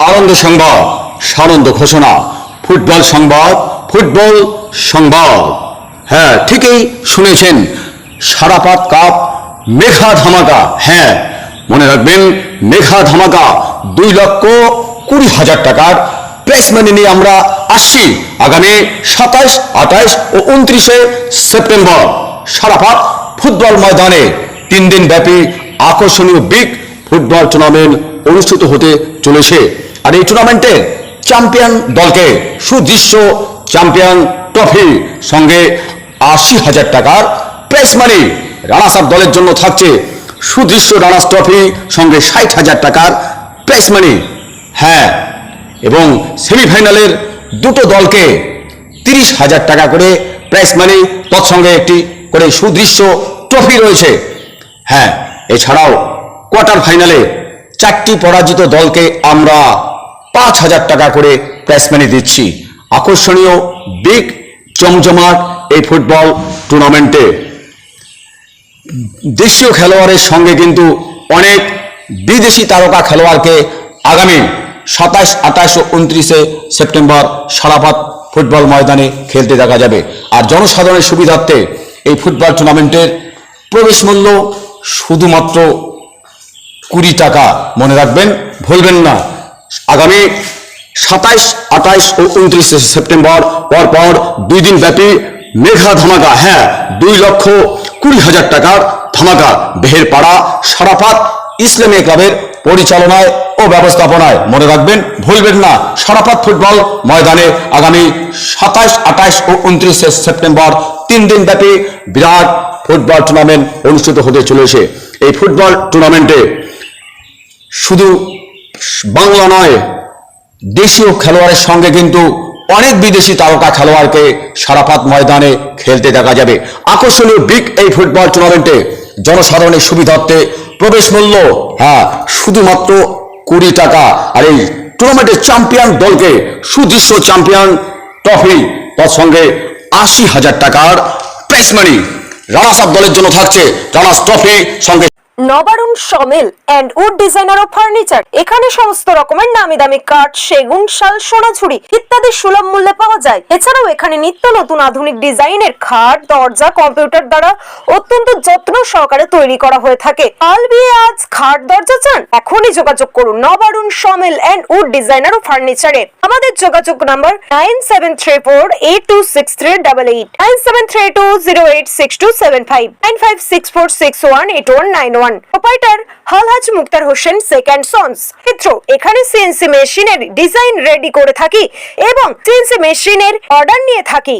আনন্দ সংবাদ, সানন্দ ঘোষণা, ফুটবল সংবাদ ফুটবল সংবাদ। হ্যাঁ ঠিকই শুনেছেন, সারাপাত কাপ, মেঘা ধামাকা। হ্যাঁ মনে রাখবেন, মেঘা ধামাকা দুই লক্ষ কুড়ি হাজার টাকার প্রাইস মানি নিয়ে আমরা আসছি আগামী সাতাশ আঠাশ ও উনত্রিশে সেপ্টেম্বর। সারাপাত ফুটবল ময়দানে তিন দিন ব্যাপী আকর্ষণীয় বিগ ফুটবল টুর্নামেন্ট অনুষ্ঠিত হতে চলেছে। আর এই টুর্নামেন্টে চ্যাম্পিয়ন দলকে সুদৃশ্য চ্যাম্পিয়ন ট্রফি সঙ্গে আশি হাজার টাকার প্রাইস মানি রানার্স আপ দলের জন্য থাকছে সুদৃশ্য রানার্স ট্রফি সঙ্গে ষাট হাজার টাকার প্রাইস মানি হ্যাঁ এবং সেমিফাইনালের দুটো দলকে তিরিশ হাজার টাকা করে প্রাইস মানি তৎসঙ্গে একটি করে সুদৃশ্য ট্রফি রয়েছে। হ্যাঁ এছাড়াও কোয়ার্টার ফাইনালে চারটি পরাজিত দলকে আমরা পাঁচ হাজার টাকা করে প্রাইস মানি দিচ্ছি। আকর্ষণীয় বিগ জমজমাট এই ফুটবল টুর্নামেন্টে দেশীয় খেলোয়াড়ের সঙ্গে কিন্তু অনেক বিদেশি তারকা খেলোয়াড়কে আগামী সাতাশ, আঠাশ ও উনত্রিশে সেপ্টেম্বর সারাপাত ফুটবল ময়দানে খেলতে দেখা যাবে। আর জনসাধারণের সুবিধার্থে এই ফুটবল টুর্নামেন্টের প্রবেশ মূল্য শুধুমাত্র কুড়ি টাকা। মনে রাখবেন, ভুলবেন না। আগামী সাতাইশ, আঠাইশ ও উনত্রিশে সেপ্টেম্বর পরপর দুই দিন ব্যাপী মেঘা ধামাকা হ্যাঁ দুই লক্ষ কুড়ি হাজার টাকার ধামাকা। বেহেরপাড়া, সারাপাত ইসলামী ক্লাবের পরিচালনায় ও ব্যবস্থাপনায়। মনে রাখবেন, ভুলবেন না, সারাপাত ফুটবল ময়দানে আগামী সাতাইশ, আঠাইশ ও উনত্রিশে সেপ্টেম্বর তিন দিন ব্যাপী বিরাট ফুটবল টুর্নামেন্ট অনুষ্ঠিত হতে চলেছে। এই ফুটবল টুর্নামেন্টে শুধু বাংলা নয়, দেশীয় খেলোয়াড়ের সঙ্গে কিন্তু অনেক বিদেশি তারকা খেলোয়াড়কে সারাপাত ময়দানে খেলতে দেখা যাবে। আকর্ষণীয় বিগ এই ফুটবল টুর্নামেন্টে জনসাধারণের সুবিধার্থে প্রবেশ মূল্য হ্যাঁ শুধুমাত্র কুড়ি টাকা। আর এই টুর্নামেন্টের চ্যাম্পিয়ন দলকে সুদৃশ্য চ্যাম্পিয়ন ট্রফি তার সঙ্গে আশি হাজার টাকার প্রাইস মানি রানার্স আপ দলের জন্য থাকছে রানার্স ট্রফি সঙ্গে Nabarun sawmill and wood designer O furniture এখানে সমস্ত রকমের নামি দামি কাঠ, সেগুন, শাল, সোনাঝুরি ইত্যাদি সুলভ মূল্যে পাওয়া যায়। এছাড়াও এখানে নিত্য নতুন আধুনিক ডিজাইনের খাট, দরজা, কম্পিউটার দ্বারা অত্যন্ত যত্ন সহকারে তৈরি করা হয়ে থাকে। আল বিয়ে আজ খাট দরজা চান? এখনই যোগাযোগ করুন Nabarun sawmill and wood designer ও ফার্নিচারে আমাদের যোগাযোগ number nine seven three four eight two six three double eight nine seven three two zero eight six two seven five nine five six four six one eight one nine one proprietor Alhaj Muktar Hossain second sons ক্ষেত্র এখানে CNC মেশিনের design ready করে থাকি এবং CNC মেশিনের order নিয়ে থাকি।